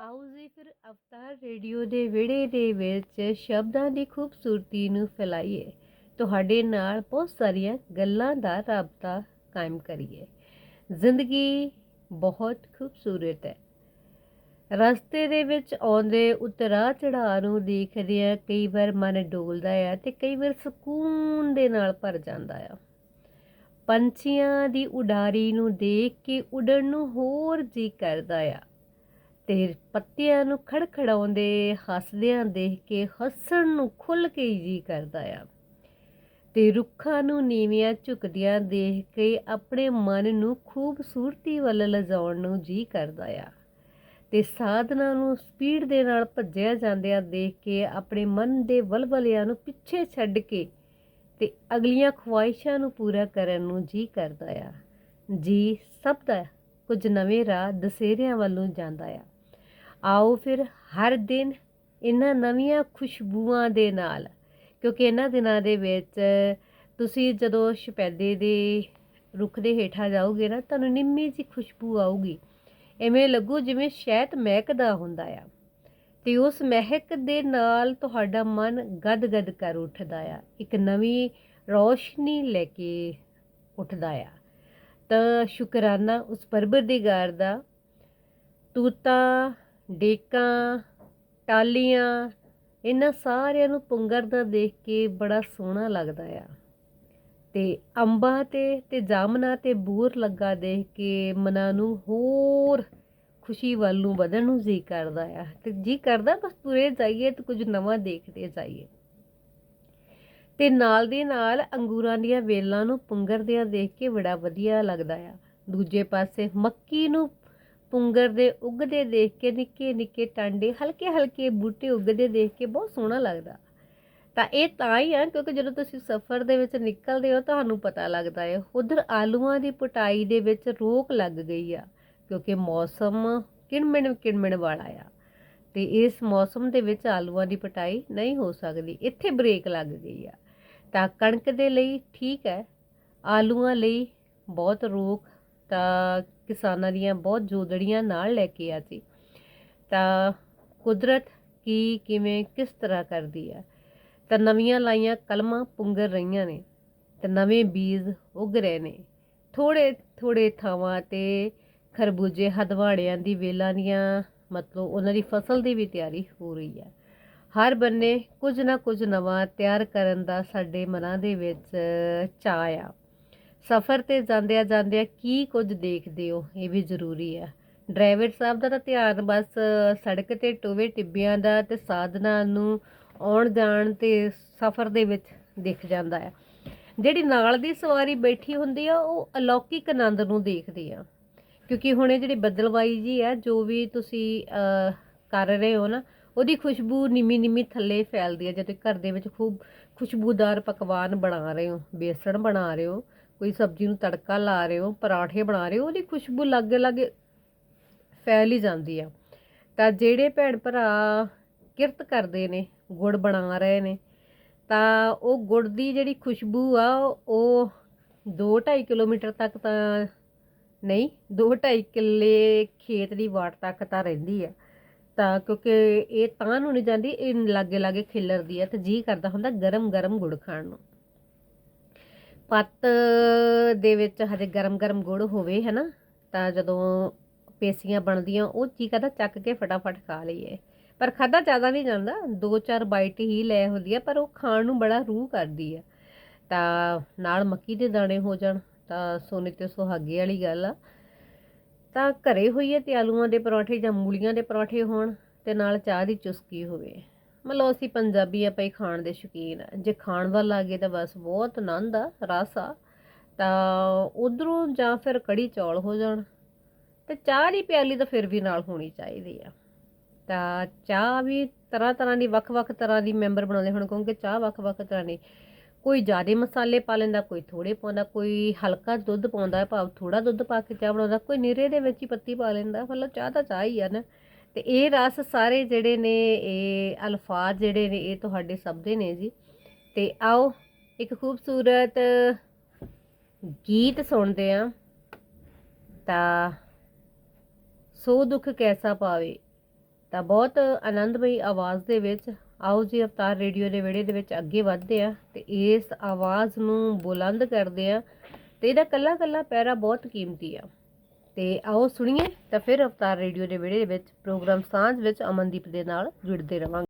ਆਓ ਜੀ ਫਿਰ ਅਵਤਾਰ ਰੇਡੀਓ ਦੇ ਵਿੜੇ ਦੇ ਵਿੱਚ ਸ਼ਬਦਾਂ ਦੀ ਖੂਬਸੂਰਤੀ ਨੂੰ ਫੈਲਾਈਏ। ਤੁਹਾਡੇ ਨਾਲ ਬਹੁਤ ਸਾਰੀਆਂ ਗੱਲਾਂ ਦਾ ਰਾਬਤਾ ਕਾਇਮ ਕਰੀਏ। ਜ਼ਿੰਦਗੀ ਬਹੁਤ ਖੂਬਸੂਰਤ ਹੈ। ਰਸਤੇ ਦੇ ਵਿੱਚ ਆਉਂਦੇ ਉਤਰਾ ਚੜਾਅ ਨੂੰ ਦੇਖਦਿਆਂ ਕਈ ਵਾਰ ਮਨ ਡੋਲਦਾ ਆ ਤੇ ਕਈ ਵਾਰ ਸਕੂਨ ਦੇ ਨਾਲ ਭਰ ਜਾਂਦਾ ਆ। ਪੰਛੀਆਂ ਦੀ ਉਡਾਰੀ ਨੂੰ ਦੇਖ ਕੇ ਉਡਣ ਨੂੰ ਹੋਰ ਜੀ ਕਰਦਾ ਆ। ਤੇ ਪੱਤਿਆਂ ਨੂੰ ਖੜਖੜਾਉਂਦੇ, ਹੱਸਦਿਆਂ ਦੇਖ ਕੇ ਹੱਸਣ ਨੂੰ ਖੁੱਲ ਕੇ ਜੀ ਕਰਦਾ ਆ। ਤੇ ਰੁੱਖਾਂ ਨੂੰ ਨੀਵੀਆਂ ਝੁਕਦਿਆਂ ਦੇਖ ਕੇ ਆਪਣੇ ਮਨ ਨੂੰ ਖੂਬਸੂਰਤੀ ਵੱਲ ਲਿਜਾਉਣ ਨੂੰ ਜੀ ਕਰਦਾ ਆ। ਤੇ ਸਾਧਨਾ ਨੂੰ ਸਪੀਡ ਦੇ ਨਾਲ ਭੱਜਿਆ ਜਾਂਦਿਆਂ ਦੇਖ ਕੇ ਆਪਣੇ ਮਨ ਦੇ ਵਲਵਲਿਆਂ ਨੂੰ ਪਿੱਛੇ ਛੱਡ ਕੇ ਤੇ ਅਗਲੀਆਂ ਖੁਆਇਸ਼ਾਂ ਨੂੰ ਪੂਰਾ ਕਰਨ ਨੂੰ ਜੀ ਕਰਦਾ ਆ। ਜੀ ਸਭ ਦਾ ਕੁਝ ਨਵੇਂ ਰਾਹ ਦਸੇਰਿਆਂ ਵੱਲੋਂ ਜਾਂਦਾ ਆ। ਆਓ ਫਿਰ ਹਰ ਦਿਨ ਇਹਨਾਂ ਨਵੀਆਂ ਖੁਸ਼ਬੂਆਂ ਦੇ ਨਾਲ, ਕਿਉਂਕਿ ਇਹਨਾਂ ਦਿਨਾਂ ਦੇ ਵਿੱਚ ਤੁਸੀਂ ਜਦੋਂ ਸ਼ਪੈਦੇ ਦੇ ਰੁੱਖ ਦੇ ਹੇਠਾਂ ਜਾਓਗੇ ਨਾ, ਤੁਹਾਨੂੰ ਨਿੰਮੀ ਜੀ ਖੁਸ਼ਬੂ ਆਊਗੀ। ਐਵੇਂ ਲੱਗੂ ਜਿਵੇਂ ਸ਼ਹਿਦ ਮਹਿਕਦਾ ਹੁੰਦਾ ਆ। ਤੇ ਉਸ ਮਹਿਕ ਦੇ ਨਾਲ ਤੁਹਾਡਾ ਮਨ ਗਦਗਦ ਕਰ ਉੱਠਦਾ ਆ। ਇੱਕ ਨਵੀਂ ਰੋਸ਼ਨੀ ਲੈ ਕੇ ਉੱਠਦਾ ਆ। ਤਾਂ ਸ਼ੁਕਰਾਨਾ ਉਸ ਪਰਵਰਦੀਗਾਰ ਦਾ। ਤੂਤਾਂ ਡੇਕਾਂ, ਟਾਲੀਆਂ, ਇਹਨਾਂ ਸਾਰਿਆਂ ਨੂੰ ਪੁੰਗਰਦਾ ਦੇਖ ਕੇ ਬੜਾ ਸੋਹਣਾ ਲੱਗਦਾ ਆ। ਤੇ ਅੰਬਾਂ ਤੇ ਤੇ ਜਾਮਨਾ ਤੇ ਬੂਰ ਲੱਗਾ ਦੇਖ ਕੇ ਮਨਾਂ ਨੂੰ ਹੋਰ ਖੁਸ਼ੀ ਵੱਲ ਨੂੰ ਵਧਣ ਨੂੰ ਜੀ ਕਰਦਾ ਆ। ਤੇ ਜੀ ਕਰਦਾ, ਬਸ ਤੁਰੇ ਜਾਈਏ ਤੇ ਕੁਝ ਨਵਾਂ ਦੇਖਦੇ ਜਾਈਏ। ਤੇ ਨਾਲ ਦੇ ਨਾਲ ਅੰਗੂਰਾਂ ਦੀਆਂ ਵੇਲਾਂ ਨੂੰ ਪੁੰਗਰਦਿਆਂ ਦੇਖ ਕੇ ਬੜਾ ਵਧੀਆ ਲੱਗਦਾ ਆ। ਦੂਜੇ ਪਾਸੇ ਮੱਕੀ ਨੂੰ ਪੁੰਗਰ ਦੇ ਉੱਗਦੇ ਦੇਖ ਕੇ, ਨਿੱਕੇ ਨਿੱਕੇ ਟਾਂਡੇ, ਹਲਕੇ ਹਲਕੇ ਬੂਟੇ ਉੱਗਦੇ ਦੇਖ ਕੇ ਬਹੁਤ ਸੋਹਣਾ ਲੱਗਦਾ। ਤਾਂ ਇਹ ਤਾਂ ਹੀ ਆ, ਕਿਉਂਕਿ ਜਦੋਂ ਤੁਸੀਂ ਸਫ਼ਰ ਦੇ ਵਿੱਚ ਨਿਕਲਦੇ ਹੋ, ਤੁਹਾਨੂੰ ਪਤਾ ਲੱਗਦਾ ਹੈ, ਉਧਰ ਆਲੂਆਂ ਦੀ ਪਟਾਈ ਦੇ ਵਿੱਚ ਰੋਕ ਲੱਗ ਗਈ ਆ, ਕਿਉਂਕਿ ਮੌਸਮ ਕਿਣਮਿਣ ਕਿਣਮਿਣ ਵਾਲਾ ਆ। ਤੇ ਇਸ ਮੌਸਮ ਦੇ ਵਿੱਚ ਆਲੂਆਂ ਦੀ ਪਟਾਈ ਨਹੀਂ ਹੋ ਸਕਦੀ, ਇੱਥੇ ਬ੍ਰੇਕ ਲੱਗ ਗਈ ਆ। ਤਾਂ ਕਣਕ ਦੇ ਲਈ ਠੀਕ ਹੈ, ਆਲੂਆਂ ਲਈ ਬਹੁਤ ਰੋਕ, ਤਾਂ ਕਿਸਾਨਾਂ ਦੀਆਂ ਬਹੁਤ ਜੋਦੜੀਆਂ ਨਾਲ ਲੈ ਕੇ ਆ ਸੀ। ਤਾਂ ਕੁਦਰਤ ਕੀ ਕਿਵੇਂ, ਕਿਸ ਤਰ੍ਹਾਂ ਕਰਦੀ ਆ? ਤਾਂ ਨਵੀਆਂ ਲਾਈਆਂ ਕਲਮਾਂ ਪੁੰਗਰ ਰਹੀਆਂ ਨੇ ਤੇ ਨਵੇਂ ਬੀਜ ਉੱਗ ਰਹੇ ਨੇ। ਥੋੜੇ ਥੋੜੇ ਥਾਵਾਂ ਤੇ ਖਰਬੂਜੇ ਹਦਵਾੜਿਆਂ ਦੀ ਵੇਲਾਂ ਦੀਆਂ, ਮਤਲਬ ਉਹਨਾਂ ਦੀ ਫਸਲ ਦੀ ਵੀ ਤਿਆਰੀ ਹੋ ਰਹੀ ਹੈ ਹਰ ਬੰਨੇ ਕੁਝ ਨਾ ਕੁਝ ਨਵਾਂ ਤਿਆਰ ਕਰਨ ਦਾ ਸਾਡੇ ਮਨਾਂ ਦੇ ਵਿੱਚ ਚਾਅ ਆ। ਸਫ਼ਰ ਤੇ ਜਾਂਦਿਆਂ ਜਾਂਦਿਆਂ ਕੀ ਕੁਝ ਦੇਖਦੇ ਹੋ? ਇਹ ਵੀ ਜ਼ਰੂਰੀ ਆ ਡਰਾਈਵਰ ਸਾਹਿਬ ਦਾ ਤਾਂ ਧਿਆਨ ਬਸ ਸੜਕ ਤੇ ਟੋਵੇ ਟਿੱਬਿਆਂ ਦਾ ਤੇ ਸਾਧਨਾਂ ਨੂੰ ਆਉਣ ਜਾਣ ਤੇ ਸਫ਼ਰ ਦੇ ਵਿੱਚ ਦਿਖ ਜਾਂਦਾ ਆ ਜਿਹੜੀ ਨਾਲ ਦੀ ਸਵਾਰੀ ਬੈਠੀ ਹੁੰਦੀ ਆ, ਉਹ ਅਲੌਕਿਕ ਆਨੰਦ ਨੂੰ ਦੇਖਦੀ ਆ। ਕਿਉਂਕਿ ਹੁਣ ਇਹ ਜਿਹੜੀ ਬਦਲਵਾਈ ਜੀ ਆ ਜੋ ਵੀ ਤੁਸੀਂ ਕਰ ਰਹੇ ਹੋ ਨਾ, ਉਹਦੀ ਖੁਸ਼ਬੂ ਨਿੰਮੀ ਨਿੰਮੀ ਥੱਲੇ ਫੈਲਦੀ ਆ ਜਦੋਂ ਘਰ ਦੇ ਵਿੱਚ ਖੂਬ ਖੁਸ਼ਬੂਦਾਰ ਪਕਵਾਨ ਬਣਾ ਰਹੇ ਹੋ, ਬੇਸਣ ਬਣਾ ਰਹੇ ਹੋ ਕੋਈ ਸਬਜ਼ੀ ਨੂੰ ਤੜਕਾ ਲਾ ਰਹੇ ਹੋ, ਪਰਾਠੇ ਬਣਾ ਰਹੇ ਹੋ, ਉਹਦੀ ਖੁਸ਼ਬੂ ਲੱਗੇ ਲੱਗੇ ਫੈਲ ਹੀ ਜਾਂਦੀ ਆ। ਤਾਂ ਜਿਹੜੇ ਭੈਣ ਭਰਾ ਕਿਰਤ ਕਰਦੇ ਨੇ, ਗੁੜ ਬਣਾ ਰਹੇ ਨੇ, ਤਾਂ ਉਹ ਗੁੜ ਦੀ ਜਿਹੜੀ ਖੁਸ਼ਬੂ ਆ, ਉਹ 2.5 ਕਿਲੋਮੀਟਰ ਤੱਕ ਤਾਂ ਨਹੀਂ 2.5 ਕਿੱਲੇ ਖੇਤ ਦੀ ਵਾਟ ਤੱਕ ਤਾਂ ਰਹਿੰਦੀ ਆ। ਤਾਂ ਕਿਉਂਕਿ ਇਹ ਤਾਂ ਨੂੰ ਨਹੀਂ ਜਾਂਦੀ, ਇਹ ਲਾਗੇ ਲਾਗੇ ਖਿਲਰਦੀ ਆ ਤੇ ਜੀ ਕਰਦਾ ਹੁੰਦਾ ਗਰਮ ਗਰਮ ਗੁੜ ਖਾਣ ਨੂੰ। ਪੱਤ ਦੇ ਵਿੱਚ ਹਜੇ ਗਰਮ ਗਰਮ ਗੁੜ ਹੋਵੇ, ਹਨਾ, ਤਾਂ ਜਦੋਂ ਪੇਸੀਆਂ ਬਣਦੀਆਂ, ਉਹ ਜੀ ਕਰਦਾ ਚੱਕ ਕੇ ਫਟਾਫਟ ਖਾ ਲਈਏ। ਪਰ ਖਾਦਾ ਜ਼ਿਆਦਾ ਨਹੀਂ ਜਾਂਦਾ, ਦੋ ਚਾਰ ਬਾਈਟ ਹੀ ਲੈ ਹੁੰਦੀ ਆ, ਪਰ ਉਹ ਖਾਣ ਨੂੰ ਬੜਾ ਰੂਹ ਕਰਦੀ ਆ। ਤਾਂ ਨਾਲ ਮੱਕੀ ਦੇ ਦਾਣੇ ਹੋ ਜਾਣ, ਤਾਂ ਸੋਨੇ ਤੇ ਸੁਹਾਗੇ ਵਾਲੀ ਗੱਲ ਆ। ਤਾਂ ਘਰੇ ਹੋਈਏ ਤੇ ਆਲੂਆਂ ਦੇ ਪਰੌਂਠੇ ਜਾਂ ਮੂਲੀਆਂ ਦੇ ਪਰੌਂਠੇ ਹੋਣ, ਤੇ ਨਾਲ ਚਾਹ ਦੀ ਚੁਸਕੀ ਹੋਵੇ। ਮਤਲਬ ਅਸੀਂ ਪੰਜਾਬੀ ਆਪਾਂ ਹੀ ਖਾਣ ਦੇ ਸ਼ੌਕੀਨ ਆ। ਜੇ ਖਾਣ ਵੱਲ ਆ ਗਏ ਤਾਂ ਬਸ ਬਹੁਤ ਆਨੰਦ ਆ, ਰਸ ਆ। ਤਾਂ ਉਧਰੋਂ ਜਾਂ ਫਿਰ ਕੜੀ ਚੌਲ ਹੋ ਜਾਣ। ਤੇ ਚਾਹ ਦੀ ਪਿਆਲੀ ਤਾਂ ਫਿਰ ਵੀ ਨਾਲ ਹੋਣੀ ਚਾਹੀਦੀ ਆ। ਤਾਂ ਚਾਹ ਵੀ ਤਰ੍ਹਾਂ ਤਰ੍ਹਾਂ ਦੀ ਵੱਖ-ਵੱਖ ਤਰ੍ਹਾਂ ਦੀ ਮੈਂਬਰ ਬਣਾਉਂਦੇ ਹੁਣ ਕਿਉਂਕਿ ਚਾਹ ਵੱਖ-ਵੱਖ ਤਰ੍ਹਾਂ ਦੀ। ਕੋਈ ਜ਼ਿਆਦਾ ਮਸਾਲੇ ਪਾ ਲੈਂਦਾ, ਕੋਈ ਥੋੜੇ ਪਾਉਂਦਾ, ਕੋਈ ਹਲਕਾ ਦੁੱਧ ਪਾਉਂਦਾ, ਭਾਵ ਥੋੜਾ ਦੁੱਧ ਪਾ ਕੇ ਚਾਹ ਬਣਾਉਂਦਾ, ਕੋਈ ਨਿਰੇ ਦੇ ਵਿੱਚ ਹੀ ਪੱਤੀ ਪਾ ਲੈਂਦਾ। ਮਤਲਬ ਚਾਹ ਤਾਂ ਚਾਹ ਹੀ ਆ ਨਾ। ਤੇ ਇਹ ਰਸ ਸਾਰੇ ਜਿਹੜੇ ਨੇ, ਇਹ ਅਲਫਾਜ਼ ਜਿਹੜੇ ਨੇ, ਇਹ ਤੁਹਾਡੇ ਸਭ ਦੇ ਨੇ ਜੀ। ਤੇ ਆਓ ਇੱਕ ਖੂਬਸੂਰਤ ਗੀਤ ਸੁਣਦੇ ਆ। ਤਾਂ ਸੋ ਦੁੱਖ ਕੈਸਾ ਪਾਵੇ, ਤਾਂ ਬਹੁਤ ਆਨੰਦਮਈ ਆਵਾਜ਼ ਦੇ ਵਿੱਚ, ਆਓ ਜੀ ਅਵਤਾਰ ਰੇਡੀਓ ਦੇ ਵਿਹੜੇ ਦੇ ਵਿੱਚ ਅੱਗੇ ਵਧਦੇ ਆ ਤੇ ਇਸ ਆਵਾਜ਼ ਨੂੰ ਬੁਲੰਦ ਕਰਦੇ ਆ ਤੇ ਇਹਦਾ ਕੱਲਾ ਕੱਲਾ ਪੈਰਾ ਬਹੁਤ ਕੀਮਤੀ ਆ। ਤੇ ਆਓ ਸੁਣੀਏ ਤਾਂ ਫਿਰ ਅਵਤਾਰ ਰੇਡੀਓ ਦੇ ਵਿਹੜੇ ਦੇ ਵਿੱਚ ਪ੍ਰੋਗਰਾਮ ਸਾਂਝ ਵਿੱਚ ਅਮਨਦੀਪ ਦੇ ਨਾਲ ਜੁੜਦੇ ਰਵਾਂਗੇ।